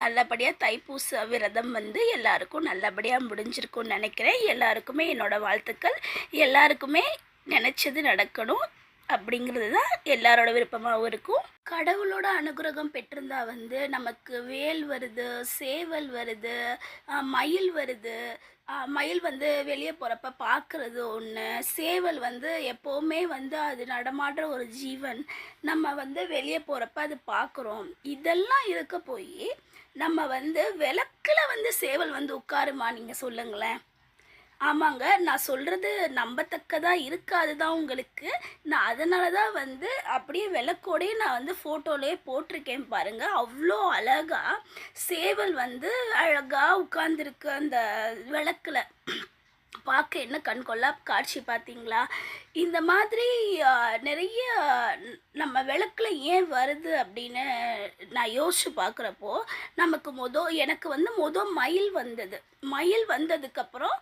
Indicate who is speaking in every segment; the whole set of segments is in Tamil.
Speaker 1: நல்லபடியாக தைப்பூச விரதம் வந்து எல்லாருக்கும் நல்லபடியாக முடிஞ்சிருக்கும்னு நினைக்கிறேன். எல்லாருக்குமே என்னோடய வாழ்த்துக்கள். எல்லாருக்குமே நினச்சது நடக்கணும் அப்படிங்கிறது தான் எல்லாரோட விருப்பமாகவும் இருக்கும். கடவுளோட அனுகிரகம் பெற்றிருந்தா வந்து நமக்கு வேல் வருது சேவல் வருது மயில் வருது. மயில் வந்து வெளியே போகிறப்ப பார்க்குறது ஒன்று சேவல் வந்து எப்போவுமே வந்து அது நடமாடுற ஒரு ஜீவன். நம்ம வந்து வெளியே போகிறப்ப அது பார்க்குறோம் இதெல்லாம் இருக்க போய் நம்ம வந்து விளக்கில் வந்து சேவல் வந்து உட்காருமா நீங்கள் சொல்லுங்களேன். ஆமாங்க நான் சொல்கிறது நம்பத்தக்கதாக இருக்காது தான் உங்களுக்கு. நான் அதனால தான் வந்து அப்படியே விளக்கோடயே நான் வந்து ஃபோட்டோலேயே போட்டிருக்கேன் பாருங்கள் அவ்வளோ அழகாக சேவல் வந்து அழகாக உட்காந்துருக்கு அந்த விளக்கில். பார்க்க என்ன கண்கொள்ளா காட்சி பார்த்தீங்களா? இந்த மாதிரி நிறைய நம்ம விளக்கில் ஏன் வருது அப்படின்னு நான் யோசிச்சு பார்க்குறப்போ நமக்கு மொதல் எனக்கு வந்து மொதல் மயில் வந்தது. மயில் வந்ததுக்கப்புறம்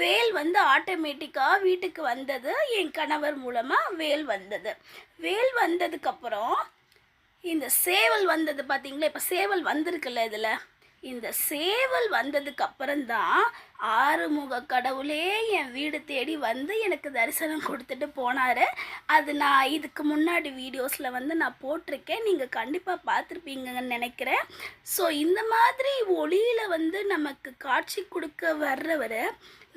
Speaker 1: வேல் வந்து ஆட்டோமேட்டிக்காக வீட்டுக்கு வந்தது. என் கணவர் மூலமாக வேல் வந்தது. வேல் வந்ததுக்கப்புறம் இந்த சேவல் வந்தது பார்த்தீங்களா? இப்போ சேவல் வந்திருக்குல்ல இதில்? இந்த சேவல் வந்ததுக்கு அப்புறம்தான் ஆறுமுக கடவுளே என் வீடு தேடி வந்து எனக்கு தரிசனம் கொடுத்துட்டு போனார். அது நான் இதுக்கு முன்னாடி வீடியோஸில் வந்து நான் போட்டிருக்கேன். நீங்கள் கண்டிப்பாக பார்த்துருப்பீங்கன்னு நினைக்கிறேன். ஸோ இந்த மாதிரி ஒளியில் வந்து நமக்கு காட்சி கொடுக்க வர்றவர்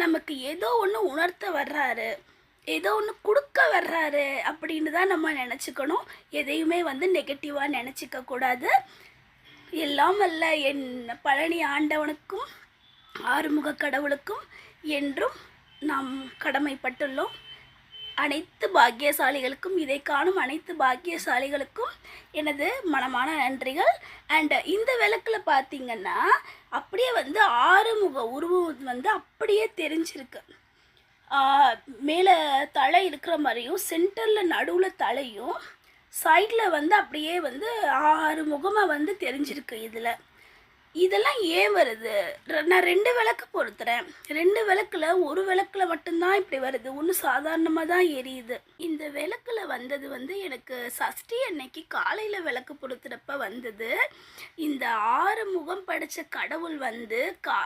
Speaker 1: நமக்கு ஏதோ ஒன்று உணர்த்த வர்றாரு ஏதோ ஒன்று கொடுக்க வர்றாரு அப்படின்னு தான் நம்ம நினச்சிக்கணும். எதையுமே வந்து நெகட்டிவாக நினச்சிக்க கூடாது எல்லாம் அல்ல என் பழனி ஆண்டவனுக்கும் ஆறுமுக கடவுளுக்கும் என்றும் நாம் கடமைப்பட்டுள்ளோம். அனைத்து பாக்கியசாலிகளுக்கும் இதை காணும் அனைத்து பாக்கியசாலிகளுக்கும் எனது மனமான நன்றிகள். அண்ட் இந்த விளக்கில் பார்த்தீங்கன்னா அப்படியே வந்து ஆறுமுக உருவம் வந்து அப்படியே தெரிஞ்சிருக்கு. மேலே தலை இருக்கிற மாதிரியும் சென்டரில் நடுவில் தலையும் சைடில் வந்து அப்படியே வந்து ஆறு முகமாக வந்து தெரிஞ்சிருக்கு இதில். இதெல்லாம் ஏன் வருது? நான் ரெண்டு விளக்கு பொறுத்துறேன் ரெண்டு விளக்கில் ஒரு விளக்கில் மட்டும்தான் இப்படி வருது. ஒன்று சாதாரணமாக தான் எரியுது. இந்த விளக்கில் வந்தது வந்து எனக்கு சஷ்டி அன்னைக்கு காலையில் விளக்கு பொறுத்துறப்ப வந்தது. இந்த ஆறு முகம் படைச்ச கடவுள் வந்து கா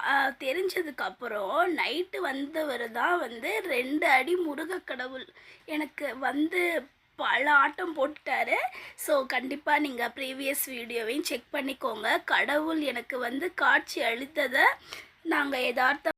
Speaker 1: தெரிஞ்சதுக்கப்புறம் நைட்டு வந்தவர் தான் வந்து ரெண்டு அடி முருக கடவுள். எனக்கு வந்து பல ஆட்டம் போட்டுட்டாரு. ஸோ கண்டிப்பாக நீங்கள் ப்ரீவியஸ் வீடியோவையும் செக் பண்ணிக்கோங்க. கடவுள் எனக்கு வந்து காட்சி அளித்ததை நாங்கள் எதார்த்தம்